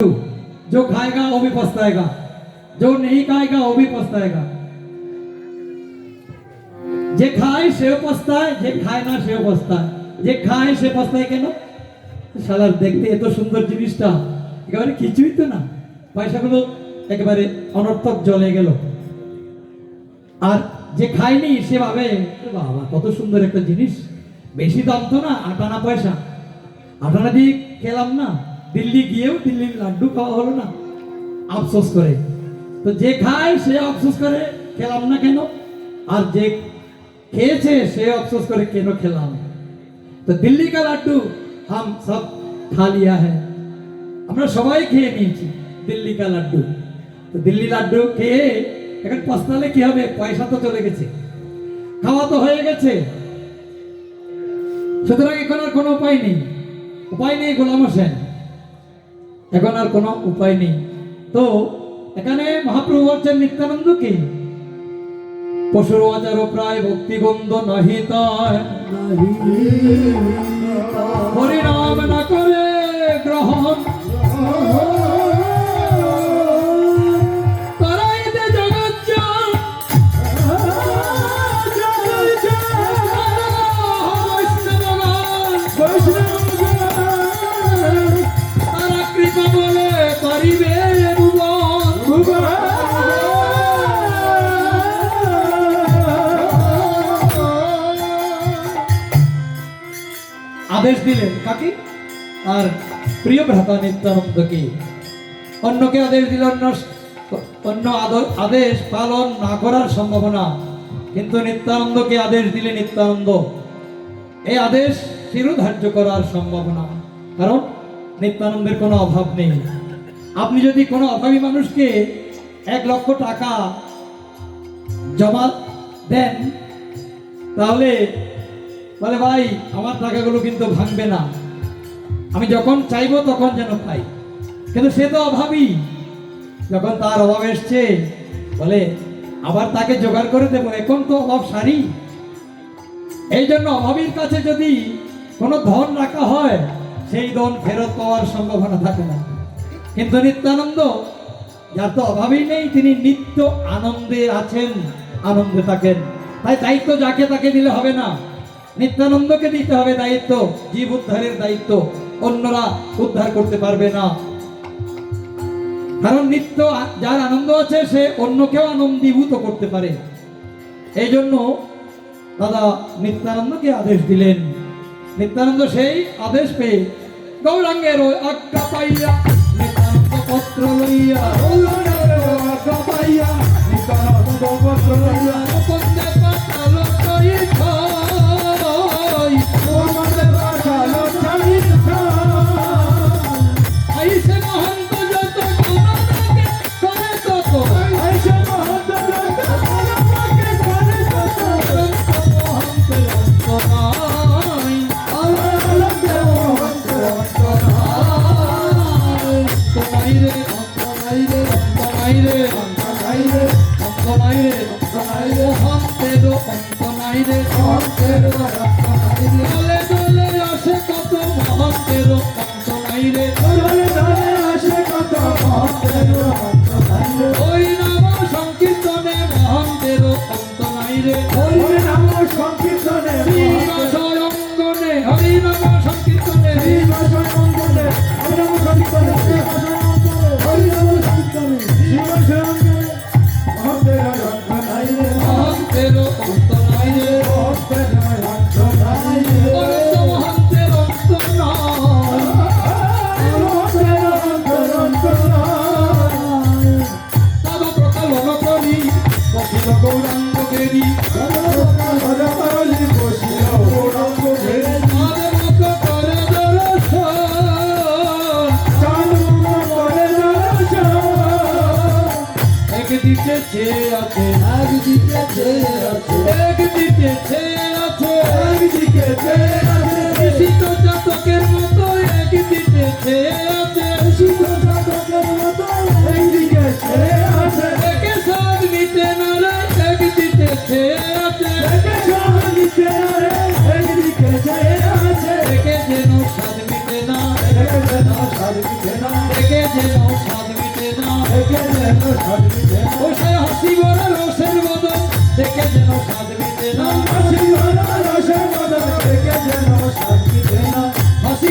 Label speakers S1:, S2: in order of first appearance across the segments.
S1: जो खाएगा वो भी पछताएगा जो नहीं खाएगा वो भी पछताएगा যে খায় সেও পস্তায় যে খায় না সেও পস্তায় যে খায় সে পস্তায় কেন শালার দেখতে এত সুন্দর জিনিসটা একেবারে কিছুই তো না পয়সাগুলো একেবারে অনর্থক জলে গেল আর যে খায়নি সে ভাবে "এ বাবা কত সুন্দর একটা জিনিস বেশি দাম তো না আটানা পয়সা আটানা দিয়ে খেলাম না দিল্লি গিয়েও দিল্লির লাড্ডু খাওয়া হলো না। আফসোস করে। তো যে খায়, সে আফসোস করে, খেলাম না কেন? আর যে খেয়েছে, সে আফসোস করে, কেন খেলাম? তো দিল্লি কা লাড্ডু, হাম সব খা লিয়া হ্যায়। আমরা সবাই খেয়ে নিয়েছি দিল্লি কা লাড্ডু। তো দিল্লি লাড্ডু খেয়ে এখন পস্তালে কি হবে? পয়সা তো চলে গেছে। খাওয়া তো হয়ে গেছে। সুতরাং এখন আর কোনো উপায় নেই। উপায় নেই গোলাম হোসেন। এখন আর কোনো উপায় নেই। তো এখানে মহাপ্রভু বলছেন নিত্যানন্দ কি পশুর আচার প্রায় ভক্তিবন্ধ নাহি হরিনাম না করে গ্রহণ দিলেন কাকে? আর প্রিয় ভ্রাতা নিত্যানন্দকে, অন্যকে আদেশ দিল অন্য অন্য আদেশ পালন না করার সম্ভাবনা, কিন্তু নিত্যানন্দকে আদেশ দিলে নিত্যানন্দ। এই আদেশ শিরোধার্য করার সম্ভাবনা, কারণ নিত্যানন্দের কোনো অভাব নেই। আপনি যদি কোনো অভাবী মানুষকে এক লক্ষ টাকা জমা দেন, তাহলে বলে, ভাই, আমার টাকাগুলো কিন্তু ভাঙবে না। আমি যখন চাইব তখন যেন পাই। কিন্তু সে তো অভাবী। যখন তার অভাব এসছে, বলে, আবার তাকে জোগাড় করে দেবো, এখন তো অভাব সারি। এই জন্য অভাবীর কাছে যদি কোনো ধন রাখা হয়, সেই ধন ফেরত পাওয়ার সম্ভাবনা থাকে না। কিন্তু নিত্যানন্দ, যার তো অভাবই নেই, তিনি নিত্য আনন্দে আছেন, আনন্দে থাকেন। তাই দায়িত্ব যাকে তাকে দিলে হবে না। নিত্যানন্দকে দিতে হবে দায়িত্ব, জীব উদ্ধারের দায়িত্ব। অন্যরা উদ্ধার করতে পারবে না। কারণ নিত্য যার আনন্দ আছে, সে অন্যকেও আনন্দীভূত করতে পারে। এই জন্য দাদা নিত্যানন্দকে আদেশ দিলেন। নিত্যানন্দ সেই আদেশ পেয়ে গৌরাঙ্গের ওই আজ্ঞা পাইয়া নিত্যানন্দ পত্র লইয়া আজ্ঞা পাইয়া নিত্যানন্দ পত্র লইয়া নাই রে, অন্ত নাই রে, অন্ত নাই রে, অন্ত নাই রে, অন্ত নাই রে, অন্ত নাই রে, মহন্তের অন্ত নাই রে। দলে দলে আসে কত মহন্তের অন্ত নাই রে দলে দলে আসে কত মহন্তের অন্ত নাই রে ওই নাম সংকীর্তনে মহন্তের অন্ত নাই রে ওই নাম সংকীর্তনে বসিল গৌরাঙ্গ গেরি আমাদের মতো করে এক দিকে চেয়ে আছে এক দিকে চেয়ে আছে। এক দিকে চেয়ে আছে। এক দিকে চেয়ে আছে। শীত জাতকের মতো এক দিকে চেয়ে আছে। হাসি বড় রোষের বদল দেখে যেন সাদ মিটে না
S2: হাসি
S1: বড়
S2: রোষের বদল দেখে
S1: যেন সাদ মিটে না হাসি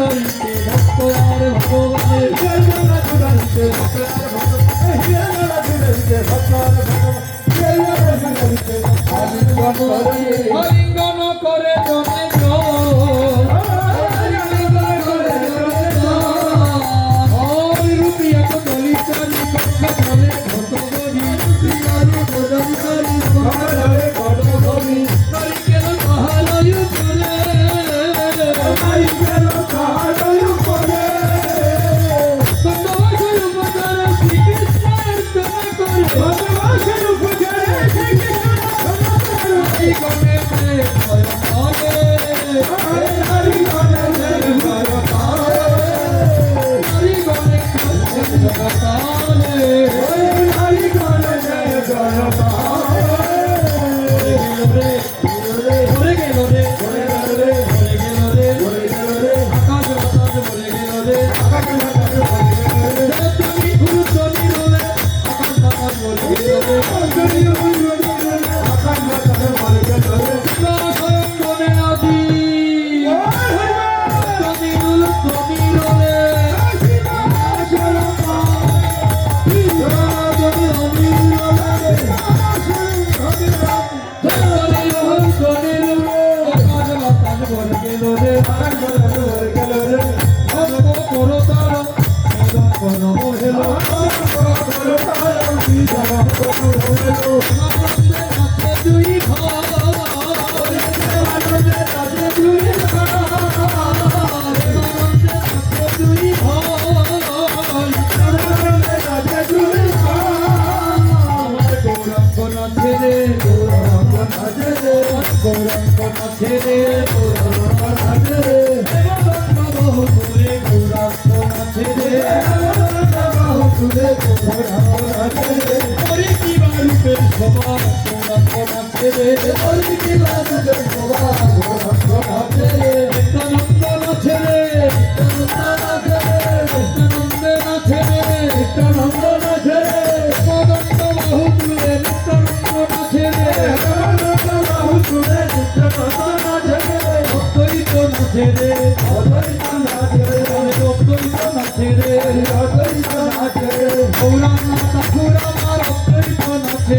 S2: রাধুরানিতে ভক্ত
S1: আর ভগবান
S2: জয়
S1: জয় রাধুরানিতে ভক্ত আর ভগবান
S2: জয় জয় রাধুরানিতে ভক্ত আর ভগবান
S1: জয় জয় রাধুরানিতে ভক্ত আর ভগবান হরিঙ্গন করে জনে Thank you. Bye. ছেড়ে অদ্বৈত না ছেড়ে অদ্বৈত না ছেড়ে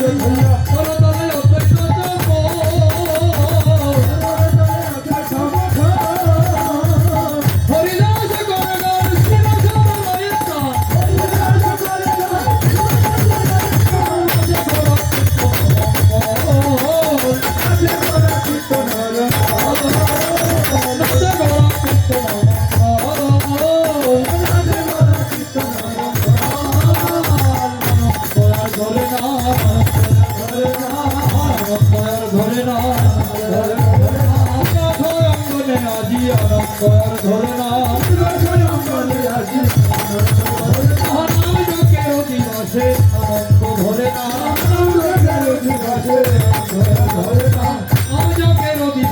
S1: Thank you.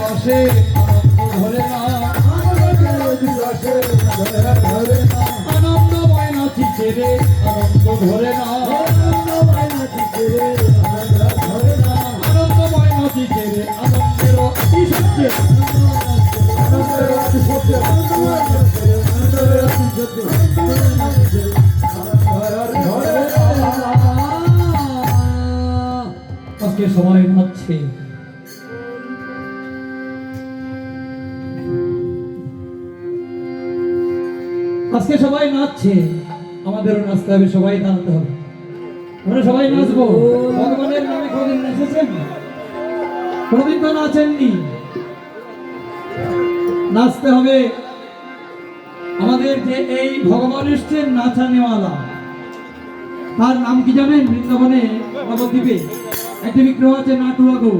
S1: আনন্দ ধরে না। আনন্দ ধরে না। আনন্দময় নাচি ছেড়ে আনন্দের অতি সত্যে আজকে সবাই নাচছে আজকে সবাই নাচছে। আমাদেরও নাচতে হবে, সবাই নাচতে হবে। আমরা সবাই নাচবো। ভগবানের নামে কোনদিন নেচেছেন? কোনদিন তো নাচেননি। নাচতে হবে। আমাদের যে এই ভগবান এসছেন নাচা নেওয়ালা তার নাম কি জানেন? বৃন্দাবনে নবদ্বীপে একটি বিগ্রহ আছে, নাটুয়াগো।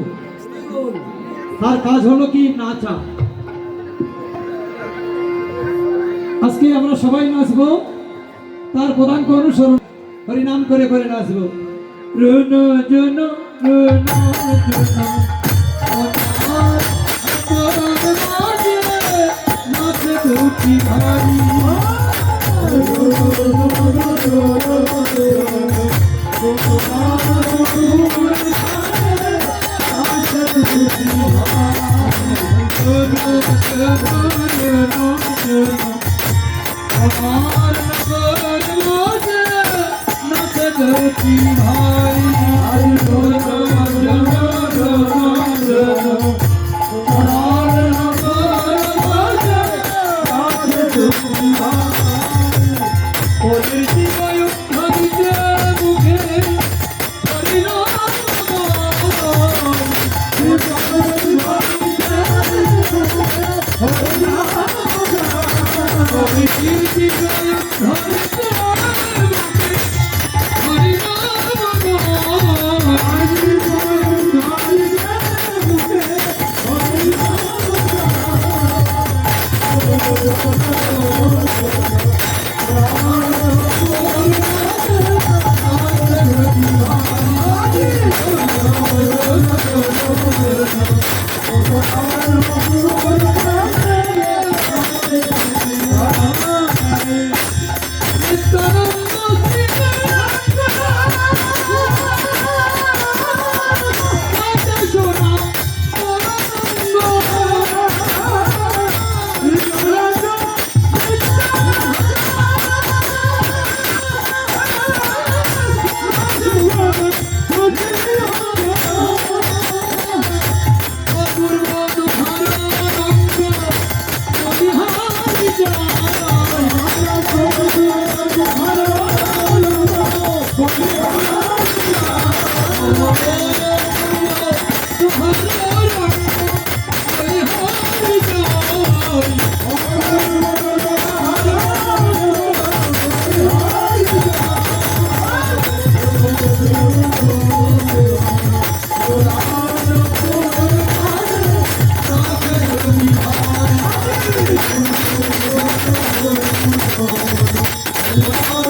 S1: তার কাজ হলো কি? নাচা। আজকে আমরা সবাই নাচবো। তার প্রধানকে অনুসরণ হরিনাম করে করে নাচবো। রুন জন রুন আমার পরাণ মাঝে নাচে দুটি ভারী আমার নগর মাঝে নাচে এই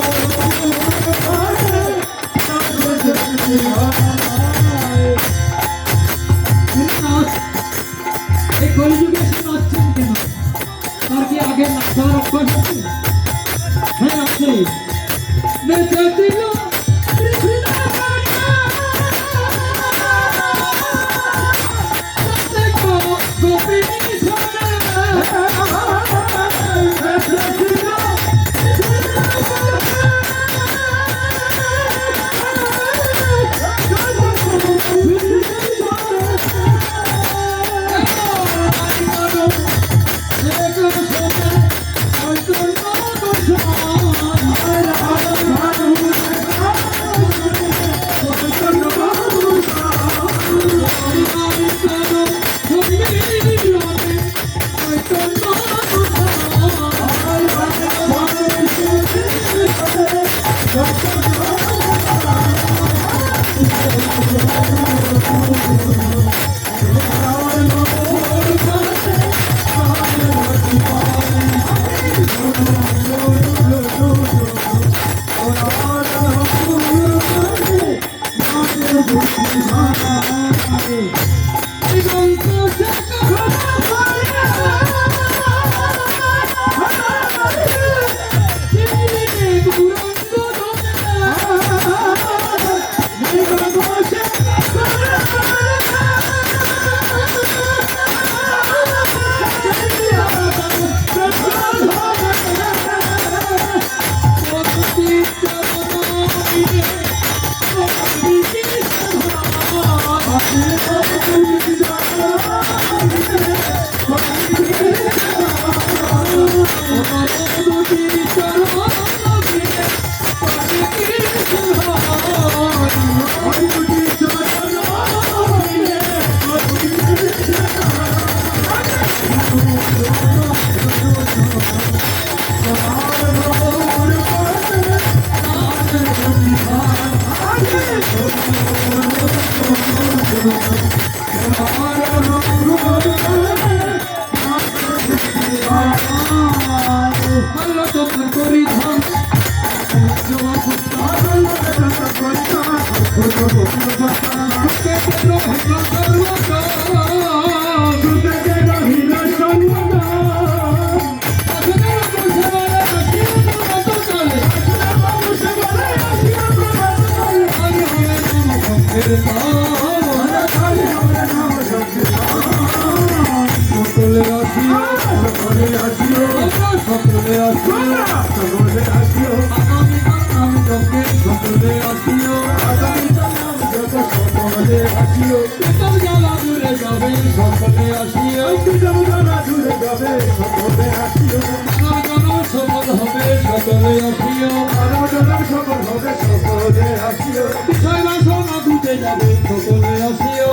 S1: সারা সোনা ডুবে যাবে সকলে আসিও।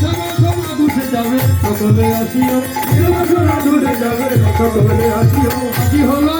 S2: সারা সোনা ডুবে যাবে সকলে আসিও
S1: সারা সোনা ডুবে যাবে সকলে আসিও আজি হলো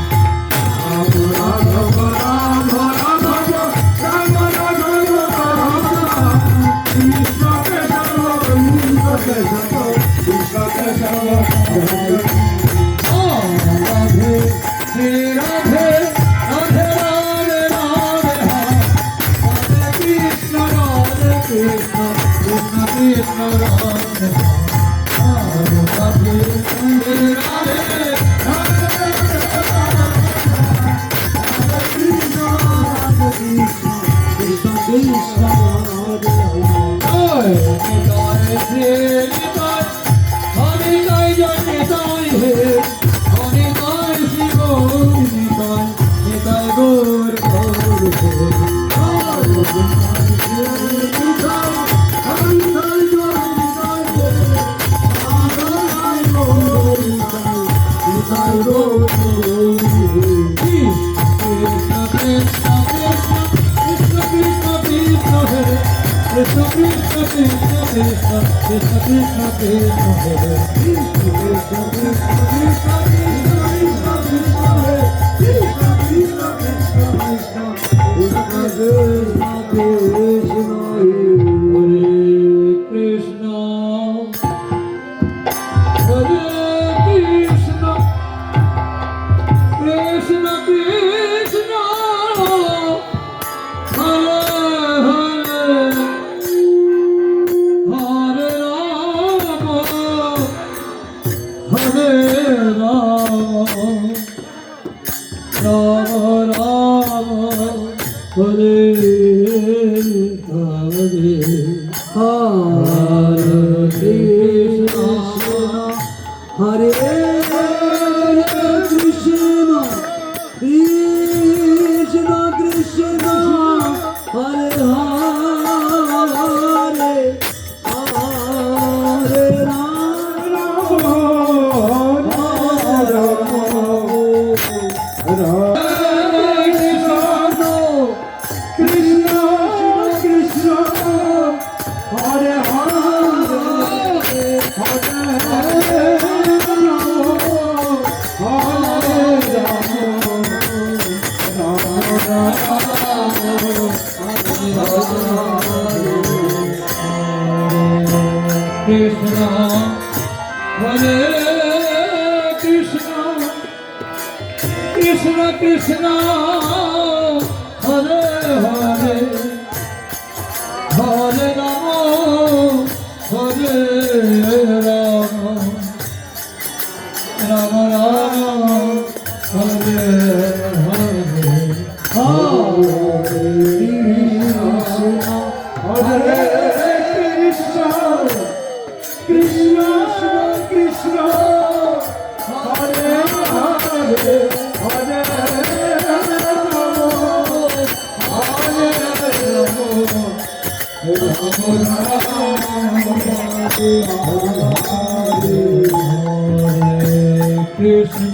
S2: কৃষ্ণ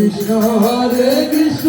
S1: কৃষ্ণ হরে কৃষ্ণ।